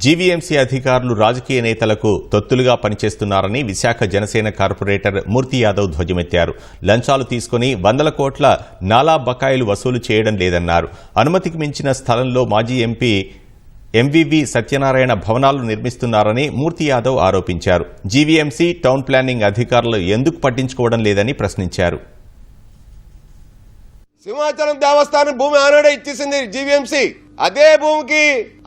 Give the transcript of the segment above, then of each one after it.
GVMC అధికారులు రాజకీయ నేతలకు తొత్తులుగా పనిచేస్తున్నారని విశాఖ జనసేన కార్పొరేటర్ మూర్తి యాదవ్ ధ్వజమెత్తారు. లంచాలు తీసుకుని వందల కోట్ల నాలా బకాయిలు వసూలు చేయడం లేదన్నారు. అనుమతికి మించిన స్థలంలో మాజీ ఎంపీ ఎంవివి సత్యనారాయణ భవనాలు నిర్మిస్తున్నారని మూర్తి యాదవ్ ఆరోపించారు. జీవీఎంసీ టౌన్ ప్లానింగ్ అధికారులు ఎందుకు పట్టించుకోవడం లేదని ప్రశ్నించారు. సింహాచలం దేవస్థానం భూమి ఆనాడే ఇచ్చేసింది జీవీఎంసీ. అదే భూమికి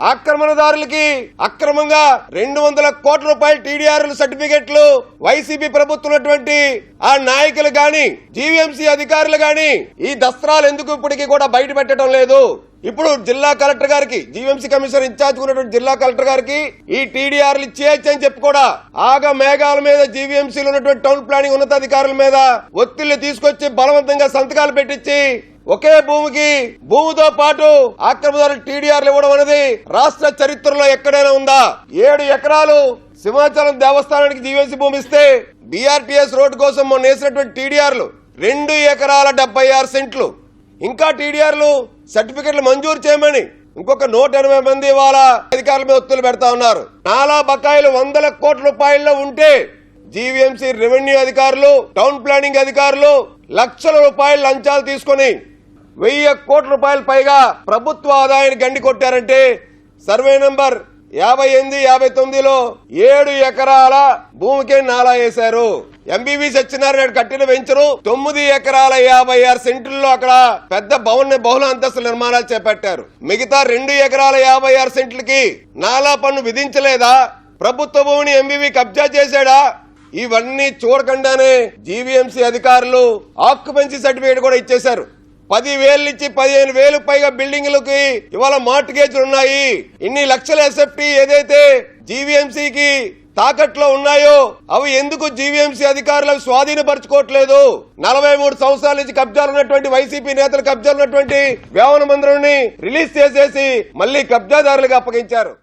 ఆక్రమణదారులకి అక్రమంగా రెండు వందల కోట్ల రూపాయల టీడీఆర్ సర్టిఫికెట్లు వైసీపీ ప్రభుత్వం ఉన్నటువంటి ఆ నాయకులు గాని జీవీఎంసీ అధికారులు గాని ఈ దస్త్రాలు ఎందుకు ఇప్పటికీ కూడా బయట పెట్టడం లేదు? ఇప్పుడు జిల్లా కలెక్టర్ గారికి జీవీఎంసీ కమిషనర్ ఇన్ఛార్జ్ ఉన్నటువంటి జిల్లా కలెక్టర్ గారికి ఈ టీడీఆర్లు ఇచ్చేయచ్చు అని చెప్పి కూడా ఆగ మేఘాల మీద జీవీఎంసీలో ఉన్నటువంటి టౌన్ ప్లానింగ్ ఉన్నతాధికారుల మీద ఒత్తిళ్ళు తీసుకొచ్చి బలవంతంగా సంతకాలు పెట్టించి ఒకే భూమికి భూమితో పాటు ఆక్రమదారులు టీడీఆర్లు ఇవ్వడం అనేది రాష్ట్ర చరిత్రలో ఎక్కడైనా ఉందా? ఏడు ఎకరాలు సింహాచలం దేవస్థానానికి జీవీఎంసీ భూమి ఇస్తే బీఆర్టీఎస్ రోడ్డు కోసం మొన్న వేసినటువంటి టీడీఆర్లు రెండు ఎకరాల డెబ్బై ఆరు సెంట్లు. ఇంకా టీడీఆర్లు సర్టిఫికెట్లు మంజూరు చేయమని ఇంకొక నూట ఎనభై మంది వాళ్ళ అధికారుల మీద ఒత్తులు పెడతా ఉన్నారు. నాలా బకాయిలు వందల కోట్ల రూపాయల్లో ఉంటే జీవీఎంసీ రెవెన్యూ అధికారులు టౌన్ ప్లానింగ్ అధికారులు లక్షల రూపాయల లంచాలు తీసుకొని వెయ్యి కోట్ల రూపాయల పైగా ప్రభుత్వ ఆదాయాన్ని గండి కొట్టారంటే సర్వే నంబర్ యాభై ఎనిమిది యాభై తొమ్మిదిలో ఏడు ఎకరాల భూమికే నాలా వేశారు. ఎంబీబీ సత్యనారాయణ కట్టిన వెంచరు తొమ్మిది ఎకరాల యాభై ఆరు సెంట్లలో అక్కడ పెద్ద భవన బహుళ అంతస్తుల నిర్మాణాలు చేపట్టారు. మిగతా రెండు ఎకరాల యాభై ఆరు సెంట్లకి నాలా పన్ను విధించలేదా? ప్రభుత్వ భూమిని ఎంబీబీ కబ్జా చేశాడా? ఇవన్నీ చూడకుండానే జీవీఎంసీ అధికారులు ఆక్యుపెన్సీ సర్టిఫికేట్ కూడా ఇచ్చేశారు. పది వేలు నుంచి పదిహేను వేలు పైగా బిల్డింగ్లకి ఇవాళ మార్టిగేజ్లు ఉన్నాయి. ఇన్ని లక్షల ఎస్ఎఫ్టీ ఏదైతే జీవీఎంసీకి తాకట్లో ఉన్నాయో అవి ఎందుకు జీవీఎంసీ అధికారులు స్వాధీనపరచుకోవట్లేదు? నలభై మూడు సంవత్సరాల నుంచి కబ్జాలు ఉన్నటువంటి వైసీపీ నేతలు కబ్జాలు ఉన్నటువంటి వేవన మందిరాన్ని రిలీజ్ చేసేసి మళ్ళీ కబ్జాదారులకు అప్పగించారు.